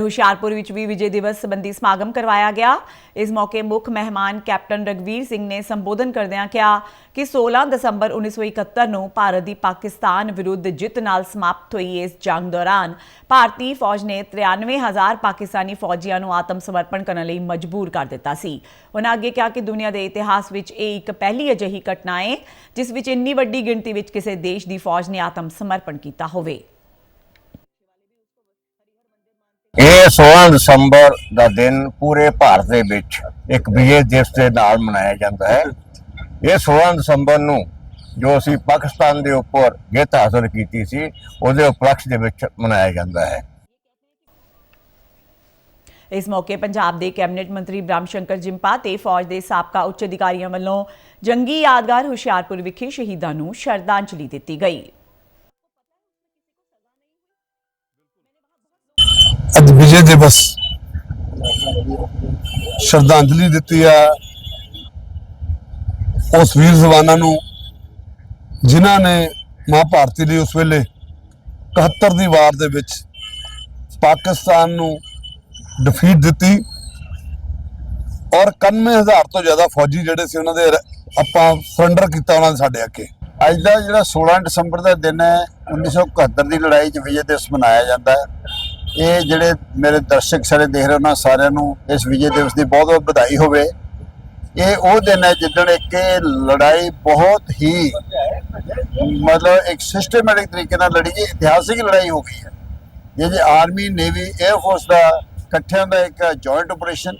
ਹੁਸ਼ਿਆਰਪੁਰ ਵਿੱਚ ਵੀ ਵਿਜੇ ਦਿਵਸ ਸੰਬੰਧੀ ਸਮਾਗਮ ਕਰਵਾਇਆ ਗਿਆ। ਇਸ ਮੌਕੇ ਮੁੱਖ ਮਹਿਮਾਨ ਕੈਪਟਨ ਰਗਵੀਰ ਸਿੰਘ ਨੇ ਸੰਬੋਧਨ ਕਰਦਿਆਂ ਕਿਹਾ ਕਿ 16 ਦਸੰਬਰ 1971 ਨੂੰ ਭਾਰਤ ਦੀ ਪਾਕਿਸਤਾਨ ਵਿਰੁੱਧ ਜਿੱਤ ਨਾਲ ਸਮਾਪਤ ਹੋਈ ਇਸ ਜੰਗ ਦੌਰਾਨ ਭਾਰਤੀ ਫੌਜ ਨੇ 93000 ਪਾਕਿਸਤਾਨੀ ਫੌਜੀਆਂ ਨੂੰ ਆਤਮ ਸਮਰਪਣ ਕਰਨ ਲਈ ਮਜਬੂਰ ਕਰ ਦਿੱਤਾ ਸੀ। ਉਹਨਾਂ ਅੱਗੇ ਕਿਹਾ ਕਿ ਦੁਨੀਆ ਦੇ ਇਤਿਹਾਸ ਵਿੱਚ ਇਹ ਇੱਕ ਪਹਿਲੀ ਅਜਿਹੀ ਘਟਨਾ ਹੈ ਜਿਸ ਵਿੱਚ ਇੰਨੀ ਵੱਡੀ ਗਿਣਤੀ ਵਿੱਚ ਕਿਸੇ ਦੇਸ਼ ਦੀ ਫੌਜ ਨੇ ਆਤਮ ਸਮਰਪਣ ਕੀਤਾ ਹੋਵੇ ਇਹ 16 ਦਸੰਬਰ ਦਾ ਦਿਨ ਪੂਰੇ ਭਾਰਤ ਦੇ ਵਿੱਚ ਇੱਕ ਵਿਜੇ ਦਿਵਸ ਦੇ ਨਾਲ ਮਨਾਇਆ ਜਾਂਦਾ ਹੈ। ਇਹ 16 ਦਸੰਬਰ ਨੂੰ ਜੋ ਅਸੀਂ ਪਾਕਿਸਤਾਨ ਦੇ ਉੱਪਰ ਜਿੱਤ ਹਾਸਲ ਕੀਤੀ ਸੀ, ਉਹਦੇ ਉਪਲਕਸ਼ ਦੇ ਵਿੱਚ ਮਨਾਇਆ ਜਾਂਦਾ ਹੈ। ਇਸ ਮੌਕੇ ਪੰਜਾਬ ਦੇ ਕੈਬਨਿਟ ਮੰਤਰੀ ਬ੍ਰਹਮ ਸ਼ੰਕਰ ਜਿੰਪਾ ਤੇ ਫੌਜ ਦੇ ਸਾਬਕਾ ਉੱਚ ਅਧਿਕਾਰੀਆਂ ਵੱਲੋਂ ਜੰਗੀ ਯਾਦਗਾਰ ਹੁਸ਼ਿਆਰਪੁਰ ਵਿਖੇ ਸ਼ਹੀਦਾਂ ਨੂੰ ਸ਼ਰਧਾਂਜਲੀ ਦਿੱਤੀ ਗਈ। ਅੱਜ ਵਿਜੇ ਦਿਵਸ ਸ਼ਰਧਾਂਜਲੀ ਦਿੱਤੀ ਆ ਉਸ ਵੀਰ ਜਵਾਨਾਂ ਨੂੰ, ਜਿਨ੍ਹਾਂ ਨੇ ਮਾਂ ਭਾਰਤੀ ਲਈ ਉਸ ਵੇਲੇ 71 ਦੀ ਵਾਰ ਦੇ ਵਿੱਚ ਪਾਕਿਸਤਾਨ ਨੂੰ ਡਿਫੀਟ ਦਿੱਤੀ ਔਰ 91000 ਤੋਂ ਜ਼ਿਆਦਾ ਫੌਜੀ ਜਿਹੜੇ ਸੀ ਉਹਨਾਂ ਦੇ ਆਪਾਂ ਸਰੈਂਡਰ ਕੀਤਾ ਉਹਨਾਂ ਦੇ ਸਾਡੇ ਅੱਗੇ। ਅੱਜ ਦਾ ਜਿਹੜਾ 16 ਦਸੰਬਰ ਦਾ ਦਿਨ ਹੈ 1971 ਦੀ ਲੜਾਈ 'ਚ ਵਿਜੇ ਦਿਵਸ ਮਨਾਇਆ ਜਾਂਦਾ ਹੈ। ਇਹ ਜਿਹੜੇ ਮੇਰੇ ਦਰਸ਼ਕ ਸਾਰੇ ਦੇਖ ਰਹੇ ਉਹਨਾਂ ਸਾਰਿਆਂ ਨੂੰ ਇਸ ਵਿਜੇ ਦਿਵਸ ਦੀ ਬਹੁਤ ਬਹੁਤ ਵਧਾਈ ਹੋਵੇ। ਇਹ ਉਹ ਦਿਨ ਹੈ ਜਿੱਦਣ ਇੱਕ ਲੜਾਈ ਬਹੁਤ ਹੀ ਮਤਲਬ ਇੱਕ ਸਿਸਟਮੈਟਿਕ ਤਰੀਕੇ ਨਾਲ ਲੜੀ ਗਈ, ਇਤਿਹਾਸਿਕ ਲੜਾਈ ਹੋ ਗਈ ਹੈ। ਇਹ ਜੇ ਆਰਮੀ, ਨੇਵੀ 에ਅਰ ਫੋਰਸ ਦਾ ਇਕੱਠਿਆਂ ਦਾ ਇੱਕ ਜੁਆਇੰਟ ਆਪਰੇਸ਼ਨ